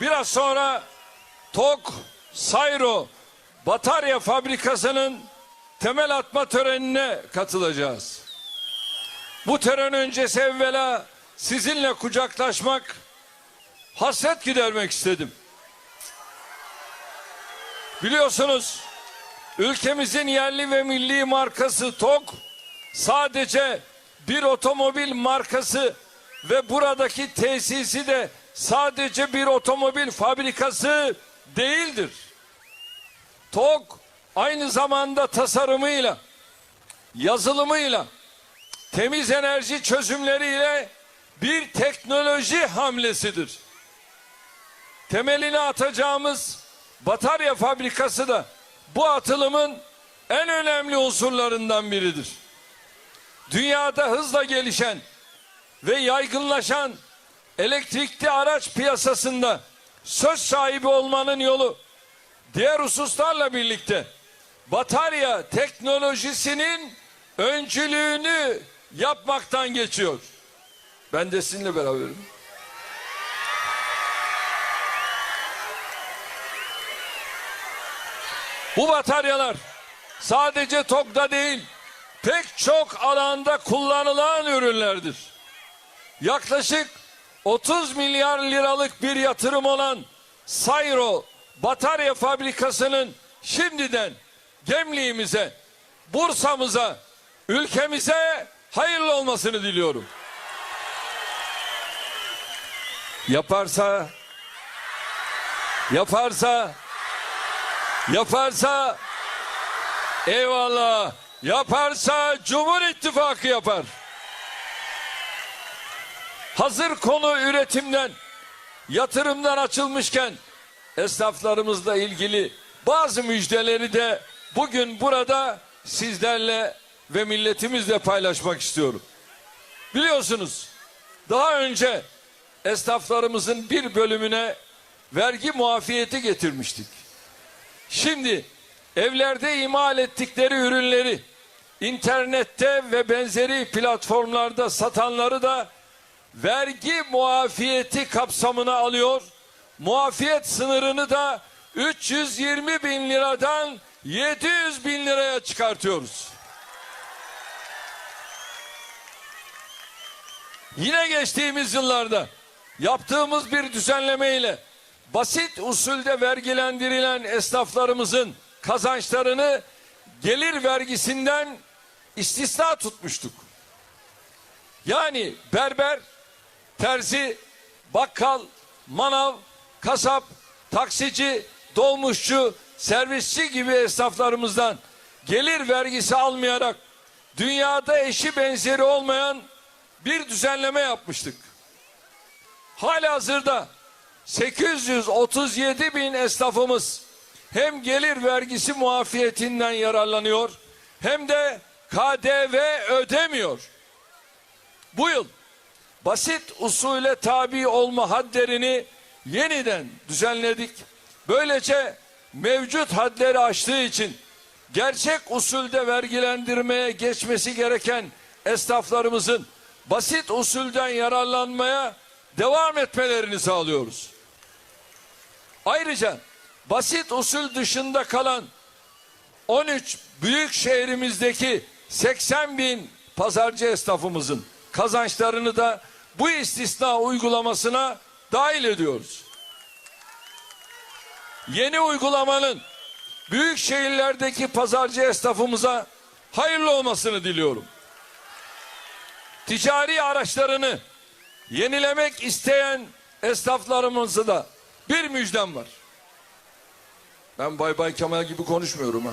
Biraz sonra TOK Sayro batarya fabrikasının temel atma törenine katılacağız. Bu tören öncesi evvela sizinle kucaklaşmak, hasret gidermek istedim. Biliyorsunuz ülkemizin yerli ve milli markası TOK sadece bir otomobil markası ve buradaki tesisi de sadece bir otomobil fabrikası değildir. TOK aynı zamanda tasarımıyla, yazılımıyla, temiz enerji çözümleriyle bir teknoloji hamlesidir. Temelini atacağımız batarya fabrikası da bu atılımın en önemli unsurlarından biridir. Dünyada hızla gelişen ve yaygınlaşan elektrikli araç piyasasında söz sahibi olmanın yolu diğer hususlarla birlikte batarya teknolojisinin öncülüğünü yapmaktan geçiyor. Ben de sizinle beraberim. Bu bataryalar sadece TOK'ta değil pek çok alanda kullanılan ürünlerdir. Yaklaşık 30 milyar liralık bir yatırım olan Sayro batarya fabrikasının şimdiden Gemliğimize, Bursa'mıza, ülkemize hayırlı olmasını diliyorum. Yaparsa yaparsa yaparsa eyvallah yaparsa Cumhur İttifakı yapar. Hazır konu üretimden yatırımdan açılmışken esnaflarımızla ilgili bazı müjdeleri de bugün burada sizlerle ve milletimizle paylaşmak istiyorum. Biliyorsunuz daha önce esnaflarımızın bir bölümüne vergi muafiyeti getirmiştik. Şimdi evlerde imal ettikleri ürünleri internette ve benzeri platformlarda satanları da vergi muafiyeti kapsamına alıyor. Muafiyet sınırını da 320 bin liradan 700 bin liraya çıkartıyoruz. Yine geçtiğimiz yıllarda yaptığımız bir düzenleme ile basit usulde vergilendirilen esnaflarımızın kazançlarını gelir vergisinden istisna tutmuştuk. Yani berber, terzi, bakkal, manav, kasap, taksici, dolmuşçu, servisçi gibi esnaflarımızdan gelir vergisi almayarak dünyada eşi benzeri olmayan bir düzenleme yapmıştık. Hala hazırda 837 bin esnafımız hem gelir vergisi muafiyetinden yararlanıyor hem de KDV ödemiyor. Bu yıl basit usule tabi olma hadlerini yeniden düzenledik. Böylece mevcut hadleri aştığı için gerçek usulde vergilendirmeye geçmesi gereken esnaflarımızın basit usulden yararlanmaya devam etmelerini sağlıyoruz. Ayrıca basit usul dışında kalan 13 büyük şehrimizdeki 80 bin pazarcı esnafımızın kazançlarını da bu istisna uygulamasına dahil ediyoruz. Yeni uygulamanın büyük şehirlerdeki pazarcı esnafımıza hayırlı olmasını diliyorum. Ticari araçlarını yenilemek isteyen esnaflarımızı da bir müjdem var. Ben Bay Bay Kemal gibi konuşmuyorum ha.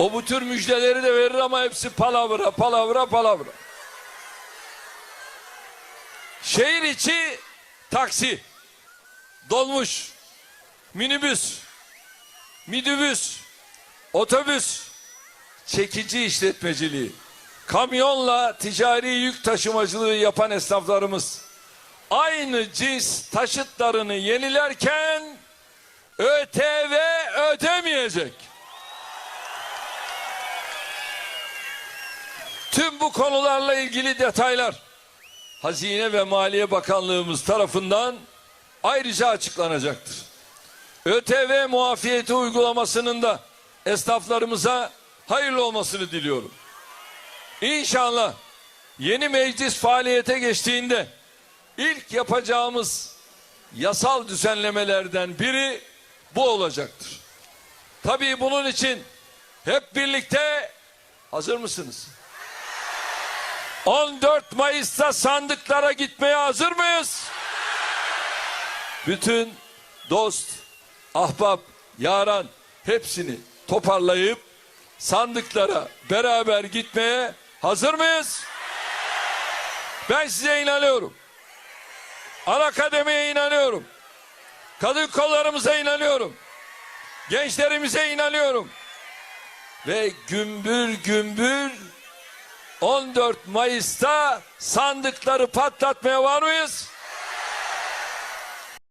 O bu tür müjdeleri de verir ama hepsi palavra, palavra, palavra. Şehir içi taksi, dolmuş, minibüs, midibüs, otobüs, çekici işletmeciliği, kamyonla ticari yük taşımacılığı yapan esnaflarımız. Aynı cins taşıtlarını yenilerken ÖTV ödemeyecek. Tüm bu konularla ilgili detaylar Hazine ve Maliye Bakanlığımız tarafından ayrıca açıklanacaktır. ÖTV muafiyeti uygulamasının da esnaflarımıza hayırlı olmasını diliyorum. İnşallah yeni meclis faaliyete geçtiğinde ilk yapacağımız yasal düzenlemelerden biri bu olacaktır. Tabii bunun için hep birlikte hazır mısınız? 14 Mayıs'ta sandıklara gitmeye hazır mıyız? Bütün dost, ahbap, yaran hepsini toparlayıp sandıklara beraber gitmeye hazır mıyız? Ben size inanıyorum. Ana kademeye inanıyorum. Kadın kollarımıza inanıyorum. Gençlerimize inanıyorum. Ve gümbür gümbür 14 Mayıs'ta sandıkları patlatmaya var mıyız?